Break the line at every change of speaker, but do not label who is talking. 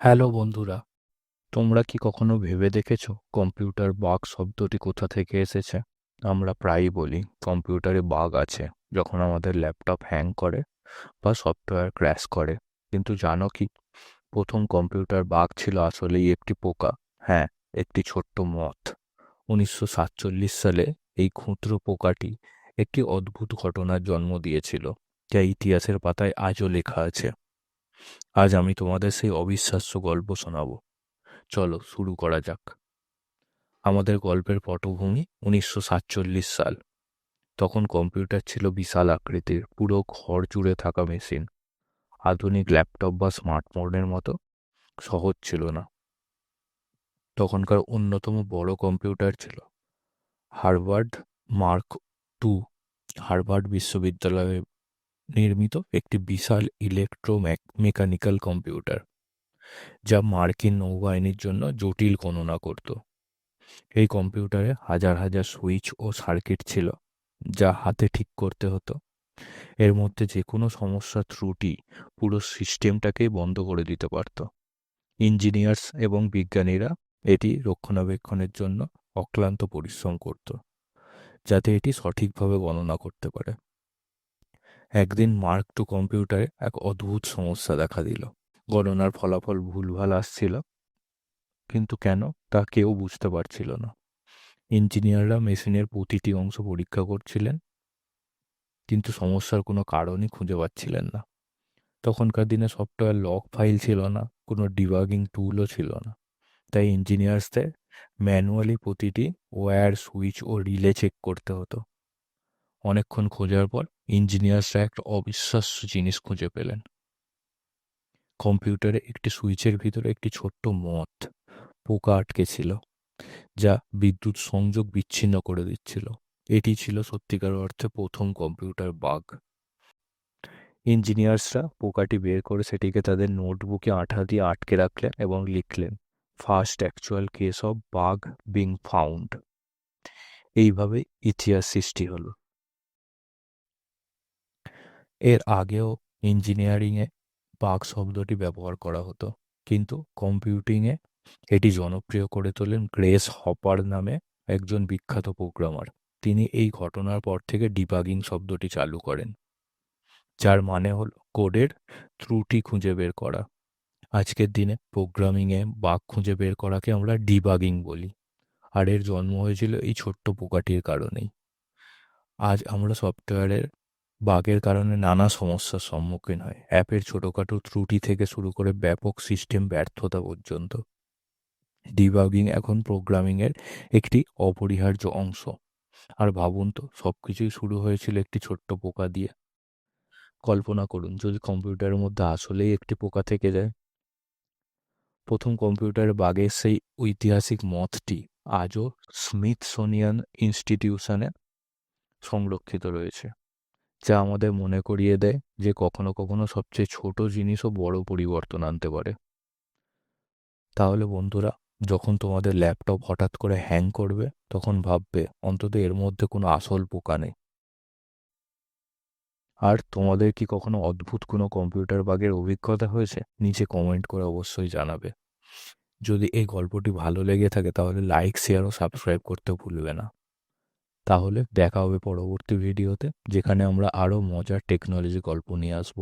Hello বন্ধুরা। তোমরা কি কখনো ভেবে দেখেছ কম্পিউটার বাগ শব্দটি কোথা থেকে এসেছে? আমরা প্রায়ই বলি কম্পিউটারে বাগ আছে যখন আমাদের ল্যাপটপ হ্যাং করে বা সফটওয়্যার ক্র্যাশ করে। কিন্তু জানো কি? প্রথম কম্পিউটার বাগ ছিল আসলেই একটি পোকা হ্যাঁ একটি ছোট্ট মথ। উনিশশো সাতচল্লিশ সালে এই ক্ষুদ্র পোকাটি একটি অদ্ভুত ঘটনার জন্ম দিয়েছিল, যা ইতিহাসের পাতায় আজও লেখা আছে। আজ আমি তোমাদের সেই অবিশ্বাস্য গল্প শোনাবো। চলো শুরু করা যাক। আমাদের গল্পের পটভূমি উনিশশো সাতচল্লিশ সাল। তখন কম্পিউটার ছিল বিশাল আকৃতির, পুরো ঘর জুড়ে থাকা মেশিন। আধুনিক ল্যাপটপ বা স্মার্টফোনের মতো, সহজ ছিল না। তখনকার অন্যতম বড় কম্পিউটার ছিল হার্ভার্ড মার্ক টু। হার্ভার্ড বিশ্ববিদ্যালয়ে নির্মিত একটি বিশাল ইলেকট্রো মেকানিক্যাল কম্পিউটার যা মার্কিন নৌবাহিনীর জন্য জটিল গণনা করত। এই কম্পিউটারে হাজার হাজার সুইচ ও সার্কিট ছিল, যা হাতে ঠিক করতে হতো। এর মধ্যে যে কোনো সমস্যা ত্রুটি পুরো সিস্টেমটাকেই বন্ধ করে দিতে পারত। ইঞ্জিনিয়ার্স এবং বিজ্ঞানীরা এটি রক্ষণাবেক্ষণের জন্য অক্লান্ত পরিশ্রম করত, যাতে এটি সঠিকভাবে গণনা করতে পারে। একদিন মার্ক টু কম্পিউটারে এক অদ্ভুত সমস্যা দেখা দিল। গণনার ফলাফল ভুলভাল আসছিল, কিন্তু কেন তা কেউ বুঝতে পারছিল না। ইঞ্জিনিয়াররা মেশিনের প্রতিটি অংশ পরীক্ষা করছিলেন, কিন্তু সমস্যার কোনো কারণই খুঁজে পাচ্ছিলেন না। তখনকার দিনে সফটওয়্যার লক ফাইল ছিল না, কোনো ডিবাগিং টুলও ছিল না। তাই ইঞ্জিনিয়ার্সদের ম্যানুয়ালি প্রতিটি ওয়্যার, সুইচ ও রিলে চেক করতে হতো। অনেকক্ষণ খোঁজার পর ইঞ্জিনিয়ার্সরা একটা অবিশ্বাস্য জিনিস খুঁজে পেলেন। কম্পিউটারে একটি সুইচের ভিতরে একটি ছোট্ট মথ পোকা আটকে ছিল, যা বিদ্যুৎ সংযোগ বিচ্ছিন্ন করে দিচ্ছিল। এটি ছিল সত্যিকার অর্থে প্রথম কম্পিউটার বাগ। ইঞ্জিনিয়ার্সরা পোকাটি বের করে সেটিকে তাদের নোটবুকে আঠা দিয়ে আটকে রাখলেন এবং লিখলেন, first actual case of bug being found. এইভাবে ইতিহাস সৃষ্টি হলো। এর আগেও ইঞ্জিনিয়ারিংয়ে বাগ শব্দটি ব্যবহার করা হতো। কিন্তু কম্পিউটিংয়ে এটি জনপ্রিয় করে তোলেন গ্রেস হপার নামে একজন বিখ্যাত প্রোগ্রামার। তিনি এই ঘটনার পর থেকে ডিবাগিং শব্দটি চালু করেন, যার মানে হল কোডের ত্রুটি খুঁজে বের করা। আজকের দিনে প্রোগ্রামিংয়ে বাগ খুঁজে বের করাকে আমরা ডিবাগিং বলি, আর এর জন্ম হয়েছিল এই ছোট্ট পোকাটির কারণেই। আজ আমরা সফটওয়্যারের বাগের কারণে নানা সমস্যার সম্মুখীন হয়। অ্যাপের ছোটোখাটো ত্রুটি থেকে শুরু করে ব্যাপক সিস্টেম ব্যর্থতা পর্যন্ত। ডিবাগিং এখন প্রোগ্রামিংয়ের একটি অপরিহার্য অংশ। আর ভাবুন তো সব কিছুই শুরু হয়েছিল একটি ছোট্ট পোকা দিয়ে। কল্পনা করুন, যদি কম্পিউটারের মধ্যে আসলেই একটি পোকা থেকে যায়। প্রথম কম্পিউটারের বাগের সেই ঐতিহাসিক মতটি আজও স্মিথসোনিয়ান ইনস্টিটিউশনে সংরক্ষিত রয়েছে। যা আমাদের মনে করিয়ে দেয় যে, কখনো কখনো সবচেয়ে ছোট জিনিসও বড় পরিবর্তন আনতে পারে। তাহলে বন্ধুরা, যখন তোমাদের ল্যাপটপ হঠাৎ করে হ্যাং করবে, তখন ভাববে, অন্তত এর মধ্যে কোনো আসল পোকা নেই। আর তোমাদের কি কখনো অদ্ভুত কোনো কম্পিউটার বাগের অভিজ্ঞতা হয়েছে? নিচে কমেন্ট করে অবশ্যই জানাবে। যদি এই গল্পটি ভালো লেগে থাকে, তাহলে লাইক শেয়ার ও সাবস্ক্রাইব করতে ভুলবে না। তাহলে দেখা হবে পরবর্তী ভিডিওতে যেখানে আমরা আরও মজার টেকনোলজি গল্প নিয়ে আসব।